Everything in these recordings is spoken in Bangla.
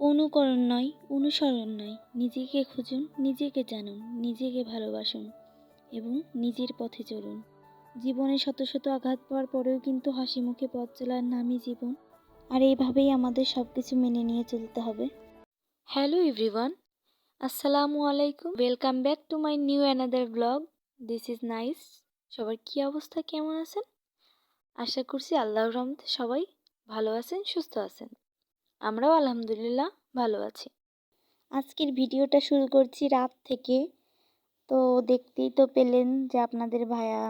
অনুকরণ নয়, অনুসরণ নয়। নিজেকে খুঁজুন, নিজেকে জানুন, নিজেকে ভালোবাসুন এবং নিজের পথে চলুন। জীবনে শত শত আঘাত পাওয়ার পরেও কিন্তু হাসি মুখে পথ চলার নামই জীবন। আর এইভাবেই আমাদের সব কিছু মেনে নিয়ে চলতে হবে। হ্যালো এভরিওয়ান, আসসালামু আলাইকুম। Welcome back to my new another blog this is nice সবার কী অবস্থা, কেমন আছেন? আশা করছি আল্লাহর রহমতে সবাই ভালো আছেন, সুস্থ আছেন। আমরাও আলহামদুলিল্লাহ ভালো আছি। আজকের ভিডিওটা শুরু করছি রাত থেকে। তো দেখতেই তো পেলেন যে আপনাদের ভাইয়া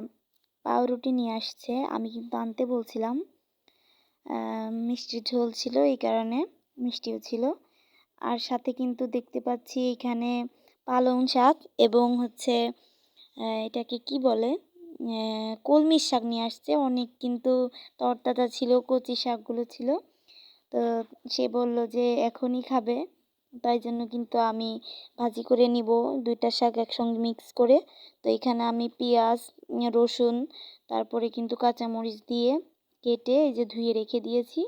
পাউরুটি নিয়ে আসছে। আমি কিন্তু আনতে বলছিলাম। মিষ্টির ঝোল ছিল এই কারণে, মিষ্টিও ছিল। আর সাথে কিন্তু দেখতে পাচ্ছি এখানে পালং শাক এবং হচ্ছে এটাকে কি বলে? কলমির শাক নিয়ে আসছে। অনেক কিন্তু তরতাজা ছিল, কচি শাকগুলো ছিল। তো সে বলল যে এখনই খাবে। তাই জন্য কিন্তু আমি ভাজি করে নিব। দুইটা শাক একসঙ্গে মিক্স করে। তো এখানে আমি পেঁয়াজ, রসুন, তারপরে কিন্তু কাঁচামরিচ দিয়ে কেটে এই যে ধুয়ে রেখে দিয়েছি।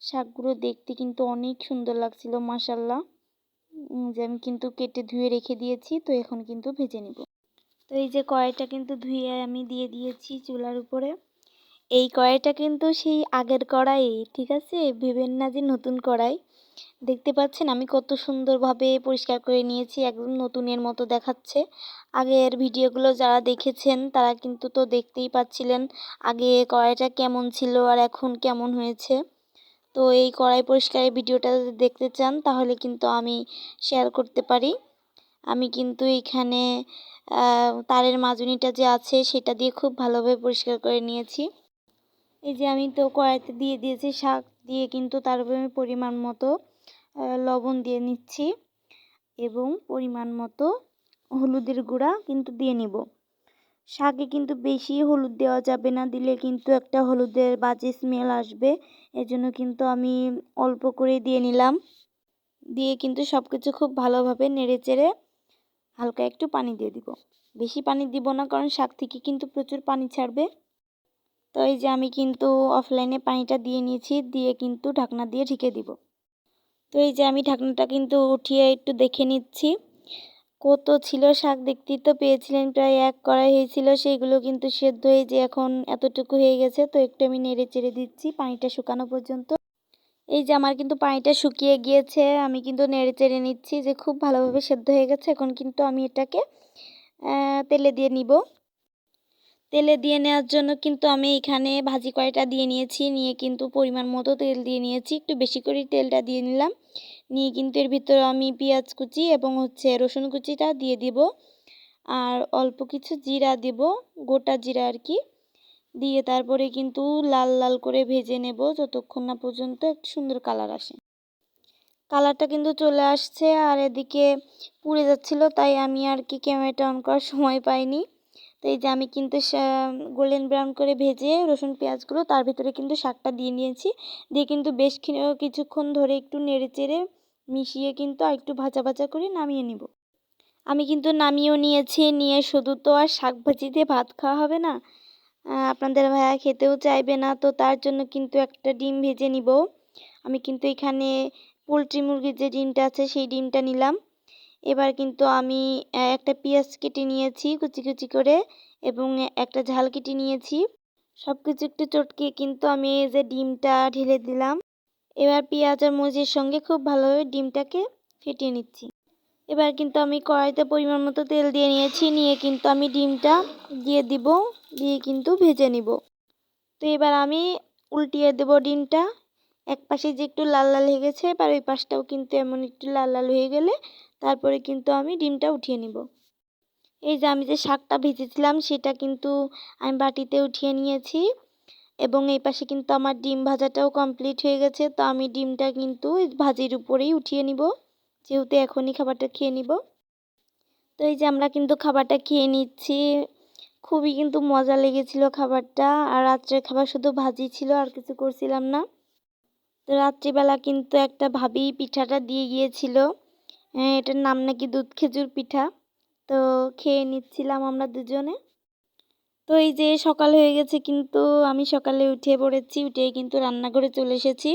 শাকগুলো দেখতে কিন্তু অনেক সুন্দর লাগছিল মাসাল্লাহ যে আমি কিন্তু কেটে ধুয়ে রেখে দিয়েছি, তো এখন কিন্তু ভেজে নিব। তো এই যে কড়াইটা কিন্তু ধুয়ে আমি দিয়ে দিয়েছি চুলার উপরে। এই কড়াইটা কিন্তু সেই আগের কড়াই, ঠিক আছে? ভেবেন না যে নতুন কড়াই, দেখতে পাচ্ছেন? আমি কত সুন্দরভাবে পরিষ্কার করে নিয়েছি, একদম নতুনের মতো দেখাচ্ছে। আগের ভিডিওগুলো যারা দেখেছেন, তারা কিন্তু তো দেখতেই পাচ্ছিলেন আগে কড়াইটা কেমন ছিল আর এখন কেমন হয়েছে। তো এই কড়াই পরিষ্কারের ভিডিওটা যদি দেখতে চান, তাহলে কিন্তু আমি শেয়ার করতে পারি। আমি কিন্তু এখানে তারের মাজুনিটা যে আছে, সেটা দিয়ে খুব ভালোভাবে পরিষ্কার করে নিয়েছি। এই যে আমি তো কড়াইতে দিয়ে দিয়েছি শাক দিয়ে কিন্তু তার উপরে আমি পরিমাণ মতো লবণ দিয়ে নিচ্ছি এবং পরিমাণ মতো হলুদের গুঁড়া কিন্তু দিয়ে নিব। শাকে কিন্তু বেশি হলুদ দেওয়া যাবে না, দিলে কিন্তু একটা হলুদের বাজে স্মেল আসবে। এজন্য কিন্তু আমি অল্প করে দিয়ে নিলাম। দিয়ে কিন্তু সব কিছু খুব ভালোভাবে নেড়ে চেড়ে হালকা একটু পানি দিয়ে দিব। বেশি পানি দিব না, কারণ শাক থেকে কিন্তু প্রচুর পানি ছাড়বে। তো এই যে আমি কিন্তু অফলাইনে পানিটা দিয়ে নিয়েছি, দিয়ে কিন্তু ঢাকনা দিয়ে ঢেকে দিব। তো এই যে আমি ঢাকনাটা কিন্তু উঠিয়ে একটু দেখে নিচ্ছি। কত ছিল শাক দেখতেই তো পেয়েছিলেন, প্রায় এক কড়াই হয়েছিল, সেইগুলো কিন্তু সেদ্ধ হয়ে যে এখন এতটুকু হয়ে গেছে, তো একটু আমি নেড়ে চেড়ে দিচ্ছি পানিটা শুকানো পর্যন্ত। এই যে আমার কিন্তু পানিটা শুকিয়ে গিয়েছে, আমি কিন্তু নেড়ে চেড়ে নিচ্ছি যে খুব ভালোভাবে সেদ্ধ হয়ে গেছে, এখন কিন্তু আমি এটাকে তেলে দিয়ে নিব। তেলে দিয়ে নেওয়ার জন্য কিন্তু আমি এখানে ভাজি কয়টা দিয়ে নিয়েছি। নিয়ে কিন্তু পরিমাণ মতো তেল দিয়ে নিয়েছি। একটু বেশি করে তেলটা দিয়ে নিলাম। নিয়ে কিন্তু এর ভিতরে আমি পেঁয়াজ কুচি এবং হচ্ছে রসুন কুচিটা দিয়ে দিব। আর অল্প কিছু জিরা দিব, গোটা জিরা আর কি। দিয়ে তারপরে কিন্তু লাল লাল করে ভেজে নেব যতক্ষণ না পর্যন্ত একটু সুন্দর কালার আসে। কালারটা কিন্তু চলে আসছে আর এদিকে পুড়ে যাচ্ছিল, তাই আমি আর কি ক্যামেরাটা অন করার সময় পাইনি। তো এই যে আমি কিন্তু গোল্ডেন ব্রাউন করে ভেজে রসুন, পেঁয়াজগুলো তার ভিতরে কিন্তু শাকটা দিয়ে নিয়েছি। দিয়ে কিন্তু বেশ কিছুক্ষণ ধরে একটু নেড়ে চেড়ে মিশিয়ে কিন্তু আর একটু ভাজা ভাজা করে নামিয়ে নিব। আমি কিন্তু নামিয়েও নিয়েছি, নিয়ে শুধু তো আর শাক ভাজি দিয়ে ভাত খাওয়া হবে না। আপনাদের ভাইয়া খেতেও চাইবে না, তো তার জন্য কিন্তু একটা ডিম ভেজে নিব। আমি কিন্তু এখানে পোলট্রি মুরগির যে ডিমটা আছে, সেই ডিমটা নিলাম। এবার কিন্তু আমি একটা পেঁয়াজ কেটে নিয়েছি কুচি কুচি করে এবং একটা ঝাল কেটে নিয়েছি। সব কিছু একটু চটকে কিন্তু আমি এই যে ডিমটা ঢেলে দিলাম। এবার পেঁয়াজ আর মরিচের সঙ্গে খুব ভালোভাবে ডিমটাকে ফেটিয়ে নিচ্ছি। এবার কিন্তু আমি কড়াইতে পরিমাণ মতো তেল দিয়ে নিয়েছি, নিয়ে কিন্তু আমি ডিমটা দিয়ে দিব, দিয়ে কিন্তু ভেজে নিব। তো এবার আমি উল্টিয়ে দেব ডিমটা। এক পাশে যে একটু লাল লাল হয়ে গেছে, এবার ওই পাশটাও কিন্তু এমন একটু লাল লাল হয়ে গেলে তারপরে কিন্তু আমি ডিমটা উঠিয়ে নিব। এই যে আমি যে শাকটা ভেজেছিলাম সেটা কিন্তু আমি বাটিতে উঠিয়ে নিয়েছি এবং এই পাশে কিন্তু আমার ডিম ভাজাটাও কমপ্লিট হয়ে গেছে। তো আমি ডিমটা কিন্তু ভাজির উপরেই উঠিয়ে নিব, যেহেতু এখনই খাবারটা খেয়ে নিব। তো এই যে আমরা কিন্তু খাবারটা খেয়ে নিচ্ছি। খুবই কিন্তু মজা লেগেছিল খাবারটা আর রাত্রের খাবার শুধু ভাজি ছিল, আর কিছু করছিলাম না। তো রাত্রিবেলা কিন্তু একটা ভাবি পিঠাটা দিয়ে গিয়েছিল। এটার নাম নাকি দুধ খেজুর পিঠা। তো খেয়ে নিচ্ছিলাম আমরা দুজনে। তো এই যে সকাল হয়ে গেছে কিন্তু আমি সকালে উঠে পড়েছি উঠে কিন্তু রান্নাঘরে চলে এসেছি।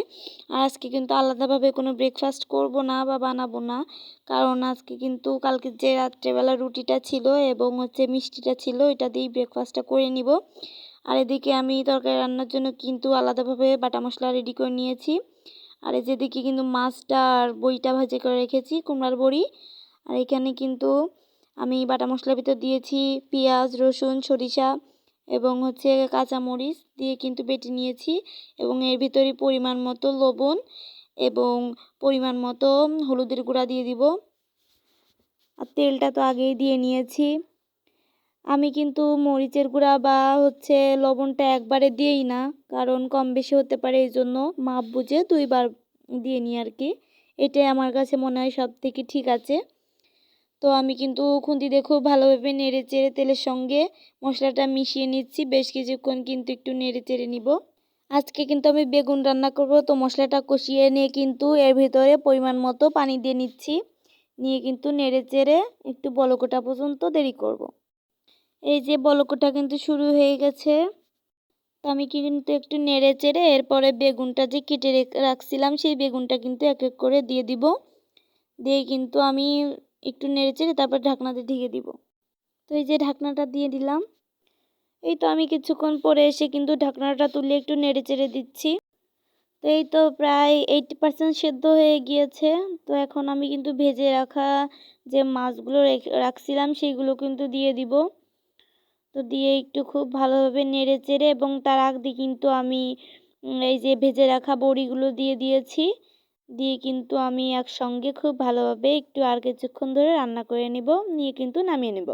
আর আজকে কিন্তু আলাদাভাবে কোনো ব্রেকফাস্ট করব না বা বানাবো না। কারণ আজকে কিন্তু কালকে যে রাত্রেবেলা রুটিটা ছিল এবং হচ্ছে মিষ্টিটা ছিল, এটা দিয়েই ব্রেকফাস্টটা করে নিব। আর এদিকে আমি তরকারি রান্নার জন্য কিন্তু আলাদাভাবে বাটা মশলা রেডি করে নিয়েছি। আর এই যেদিকে কিন্তু মাছটা আর বইটা ভাজি করে রেখেছি, কুমড়ার বড়ি। আর এখানে কিন্তু আমি বাটা মশলার ভিতর দিয়েছি পেঁয়াজ, রসুন, সরিষা এবং হচ্ছে কাঁচামরিচ দিয়ে কিন্তু বেটে নিয়েছি এবং এর ভিতরে পরিমাণ মতো লবণ এবং পরিমাণ মতো হলুদের গুঁড়া দিয়ে দিব। আর তেলটা তো আগেই দিয়ে নিয়েছি। আমি কিন্তু মরিচের গুঁড়া বা হচ্ছে লবণটা একবারে দিই না, কারণ কম বেশি হতে পারে এই জন্য মাপ বুঝে দুইবার দিয়ে নিই আর কি। এটাই আমার কাছে মনে হয় সব থেকে ঠিক আছে। তো আমি কিন্তু খুন্তি দিয়ে খুব ভালোভাবে নেড়ে চেড়ে তেলের সঙ্গে মশলাটা মিশিয়ে নিচ্ছি, বেশ কিছুক্ষণ কিন্তু একটু নেড়ে চেড়ে নিব। আজকে কিন্তু আমি বেগুন রান্না করব, তো মশলাটা কষিয়ে নিয়ে কিন্তু এর ভিতরে পরিমাণ মতো পানি দিয়ে নিচ্ছি। নিয়ে কিন্তু নেড়ে চেড়ে একটু বলকোটা পর্যন্ত দেরি করব। এই যে বলকটা কিন্তু শুরু হয়ে গেছে। তো আমি কিন্তু একটু নেড়ে চেড়ে এরপরে বেগুনটা যে কেটে রাখছিলাম, সেই বেগুনটা কিন্তু এক এক করে দিয়ে দিব। দিয়ে কিন্তু আমি একটু নেড়ে চেড়ে তারপর ঢাকনাতে ঢেকে দিব। তো এই যে ঢাকনাটা দিয়ে দিলাম। এই তো আমি কিছুক্ষণ পরে এসে কিন্তু ঢাকনাটা তুলে একটু নেড়ে চেড়ে দিচ্ছি। তো এই তো প্রায় এইটি পার্সেন্ট সেদ্ধ হয়ে গিয়েছে। তো এখন আমি কিন্তু ভেজে রাখা যে মাছগুলো রাখছিলাম, সেইগুলো কিন্তু দিয়ে দিব। তো দিয়ে একটু খুব ভালোভাবে নেড়ে চেড়ে এবং তার আগ কিন্তু আমি এই যে ভেজে রাখা বড়িগুলো দিয়ে দিয়েছি। দিয়ে কিন্তু আমি একসঙ্গে খুব ভালোভাবে একটু আর কিছুক্ষণ ধরে রান্না করে নিব, নিয়ে কিন্তু নামিয়ে নেব।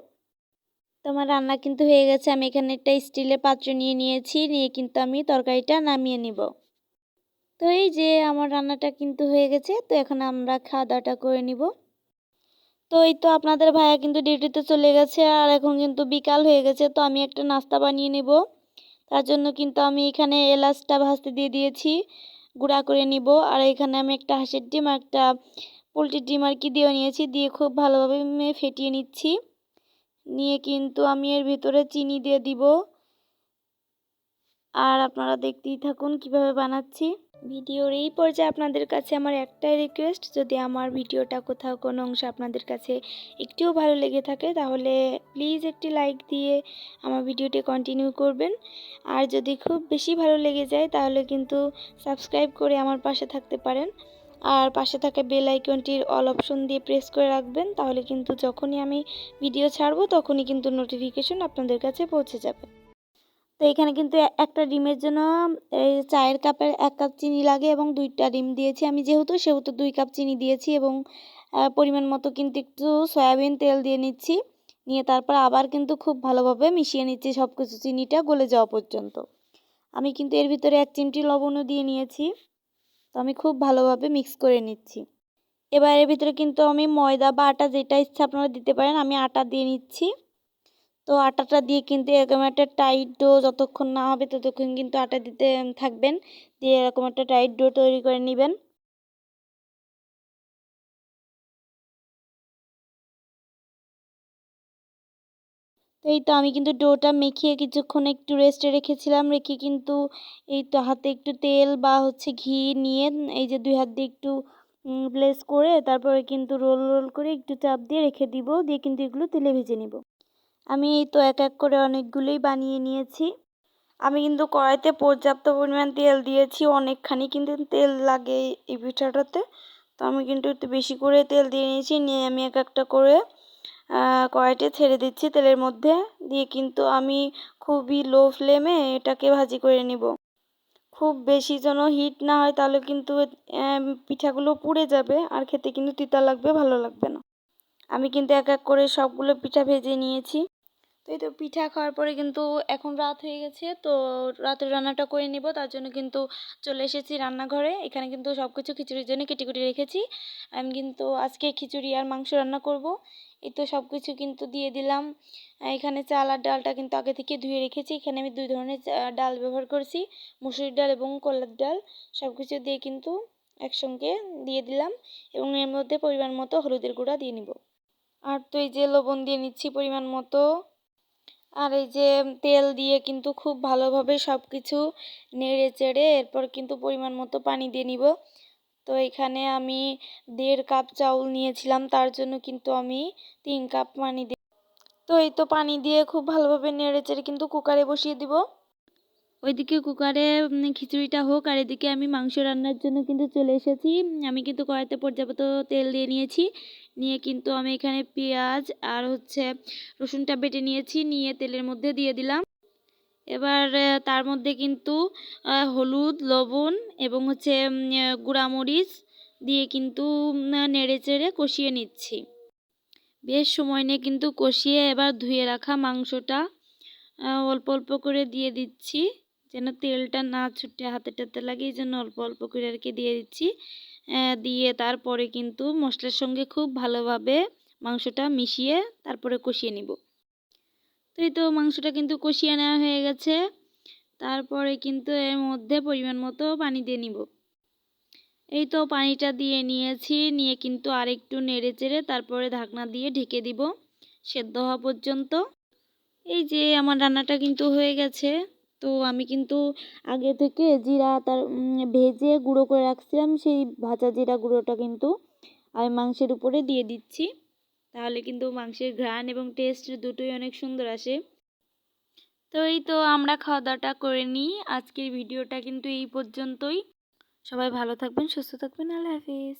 তো আমার রান্না কিন্তু হয়ে গেছে। আমি এখানে একটা স্টিলের পাত্র নিয়ে নিয়েছি, নিয়ে কিন্তু আমি তরকারিটা নামিয়ে নিব। তো এই যে আমার রান্নাটা কিন্তু হয়ে গেছে। তো এখন আমরা খাওয়া দাওয়াটা করে নিব। তো এই তো আপনাদের ভাইয়া কিন্তু ডিউটিতে চলে গেছে আর এখন কিন্তু বিকাল হয়ে গেছে, তো আমি একটা নাস্তা বানিয়ে নেব। তার জন্য কিন্তু আমি এখানে এলাচটা ভাজতে দিয়ে দিয়েছি, গুঁড়া করে নিব। আর এখানে আমি একটা হাঁসের ডিম আর একটা পোলট্রির ডিম আর কি দিয়ে নিয়েছি, দিয়ে খুব ভালোভাবে ফেটিয়ে নিচ্ছি। নিয়ে কিন্তু আমি এর ভিতরে চিনি দিয়ে দিব। আর আপনারা দেখতেই থাকুন কীভাবে বানাচ্ছি। ভিডিওর এই পর্যায়ে আপনাদের কাছে আমার একটাই রিকোয়েস্ট যদি আমার ভিডিওটা কোথাও কোনো অংশ আপনাদের কাছে একটিও ভালো লেগে থাকে, তাহলে প্লিজ একটি লাইক দিয়ে আমার ভিডিওটি কন্টিনিউ করবেন। আর যদি খুব বেশি ভালো লেগে যায়, তাহলে কিন্তু সাবস্ক্রাইব করে আমার পাশে থাকতে পারেন। আর পাশে থাকা বেল আইকনটির অল অপশন দিয়ে প্রেস করে রাখবেন, তাহলে কিন্তু যখনই আমি ভিডিও ছাড়বো, তখনই কিন্তু নোটিফিকেশন আপনাদের কাছে পৌঁছে যাবে। তো এখানে কিন্তু একটা ডিমের জন্য, এই চায়ের কাপের এক কাপ চিনি লাগে এবং দুইটা ডিম দিয়েছি আমি যেহেতু, সেহেতু দুই কাপ চিনি দিয়েছি এবং পরিমাণ মতো কিন্তু একটু সয়াবিন তেল দিয়ে নিচ্ছি। নিয়ে তারপর আবার কিন্তু খুব ভালোভাবে মিশিয়ে নিচ্ছি সব কিছু চিনিটা গলে যাওয়া পর্যন্ত। আমি কিন্তু এর ভিতরে এক চিমটি লবণও দিয়ে নিয়েছি। তো আমি খুব ভালোভাবে মিক্স করে নিচ্ছি। এবার এর ভিতরে কিন্তু আমি ময়দা বা আটা যেটা ইচ্ছা আপনারা দিতে পারেন, আমি আটা দিয়ে নিচ্ছি। তো আটাটা দিয়ে কিন্তু এরকম একটা টাইট ডো যতক্ষণ না হবে ততক্ষণ কিন্তু আটা দিতে থাকবেন। দিয়ে এরকম একটা টাইট ডো তৈরি করে নেবেন। এই তো আমি কিন্তু ডোটা মেখে কিছুক্ষণ একটু রেস্টে রেখেছিলাম। রেখে কিন্তু এই তো হাতে একটু তেল বা হচ্ছে ঘি নিয়ে, এই যে দুই হাত দিয়ে একটু প্লেস করে তারপরে কিন্তু রোল রোল করে একটু চাপ দিয়ে রেখে দিব। দিয়ে কিন্তু এগুলো তেলে ভেজে নিব। আমি এই তো এক এক করে অনেকগুলোই বানিয়ে নিয়েছি। আমি কিন্তু কড়াইতে পর্যাপ্ত পরিমাণ তেল দিয়েছি, অনেকখানি কিন্তু তেল লাগে এই পিঠাটাতে। তো আমি কিন্তু একটু বেশি করে তেল দিয়ে নিয়েছি, নিয়ে আমি এক একটা করে কড়াইতে ছেড়ে দিচ্ছি তেলের মধ্যে। দিয়ে কিন্তু আমি খুবই লো ফ্লেমে এটাকে ভাজি করে নিব। খুব বেশি যেন হিট না হয় তাহলে কিন্তু পিঠাগুলো পুড়ে যাবে আর খেতে কিন্তু তিতা লাগবে, ভালো লাগবে না। আমি কিন্তু এক এক করে সবগুলো পিঠা ভেজে নিয়েছি। তো এই তো পিঠা খাওয়ার পরে কিন্তু এখন রাত হয়ে গেছে, তো রাতের রান্নাটা করে নিব। তার জন্য কিন্তু চলে এসেছি রান্নাঘরে। এখানে কিন্তু সব কিছু খিচুড়ির জন্য কেটে রেখেছি। আমি কিন্তু আজকে খিচুড়ি আর মাংস রান্না করব। এই তো সব কিছু কিন্তু দিয়ে দিলাম। এখানে চাল আর ডালটা কিন্তু আগে থেকে ধুয়ে রেখেছি। এখানে আমি দুই ধরনের ডাল ব্যবহার করেছি। মুসুরির ডাল এবং কলার ডাল। সব কিছু দিয়ে কিন্তু একসঙ্গে দিয়ে দিলাম এবং এর মধ্যে পরিমাণ মতো হলুদের গুঁড়া দিয়ে নিব। আর তো এই যে লবণ দিয়ে নিচ্ছি পরিমাণ মতো। আর এই যে তেল দিয়ে কিন্তু খুব ভালোভাবে সব কিছু নেড়ে চেড়ে এরপর কিন্তু পরিমাণ মতো পানি দিয়ে নিব। তো এখানে আমি দেড় কাপ চাউল নিয়েছিলাম, তার জন্য কিন্তু আমি তিন কাপ পানি দিই তো এই তো পানি দিয়ে খুব ভালোভাবে নেড়ে চেড়ে কিন্তু কুকারে বসিয়ে দিব। ওইদিকে কুকারে খিচুড়িটা হোক, আর এদিকে আমি মাংস রান্নার জন্য কিন্তু চলে এসেছি। আমি কিন্তু কড়াইতে পর্যাপ্ত তেল দিয়ে নিয়েছি। নিয়ে কিন্তু আমি এখানে পেঁয়াজ আর হচ্ছে রসুনটা বেটে নিয়েছি, নিয়ে তেলের মধ্যে দিয়ে দিলাম। এবার তার মধ্যে কিন্তু হলুদ, লবণ এবং হচ্ছে গুঁড়ামরিচ দিয়ে কিন্তু নেড়ে চেড়ে কষিয়ে নিচ্ছি। বেশ সময় নিয়ে কিন্তু কষিয়ে এবার ধুয়ে রাখা মাংসটা অল্প অল্প করে দিয়ে দিচ্ছি। যেন তেলটা না ছুটে হাতে টাতে লাগে, এই জন্য অল্প অল্প করে আর কি দিয়ে দিচ্ছি। দিয়ে তারপরে কিন্তু মশলার সঙ্গে খুব ভালোভাবে মাংসটা মিশিয়ে তারপরে কষিয়ে নিব। তো এই তো মাংসটা কিন্তু কষিয়ে নেওয়া হয়ে গেছে। তারপরে কিন্তু এর মধ্যে পরিমাণ মতো পানি দিয়ে নিব। এই তো পানিটা দিয়ে নিয়েছি, নিয়ে কিন্তু আরেকটু নেড়ে চেড়ে তারপরে ঢাকনা দিয়ে ঢেকে দিব, সেদ্ধ হওয়া পর্যন্ত। এই যে আমার রান্নাটা কিন্তু হয়ে গেছে। তো আমি কিন্তু আগে থেকে জিরা তার ভেজে গুঁড়ো করে রাখছিলাম, সেই ভাজা জিরা গুঁড়োটা কিন্তু আমি মাংসের উপরে দিয়ে দিচ্ছি। তাহলে কিন্তু মাংসের ঘ্রাণ এবং টেস্ট দুটোই অনেক সুন্দর আসে। তো এই তো আমরা খাওয়া দাওয়াটা করে নিই। আজকের ভিডিওটা কিন্তু এই পর্যন্তই। সবাই ভালো থাকবেন, সুস্থ থাকবেন। আল্লাহ হাফিজ।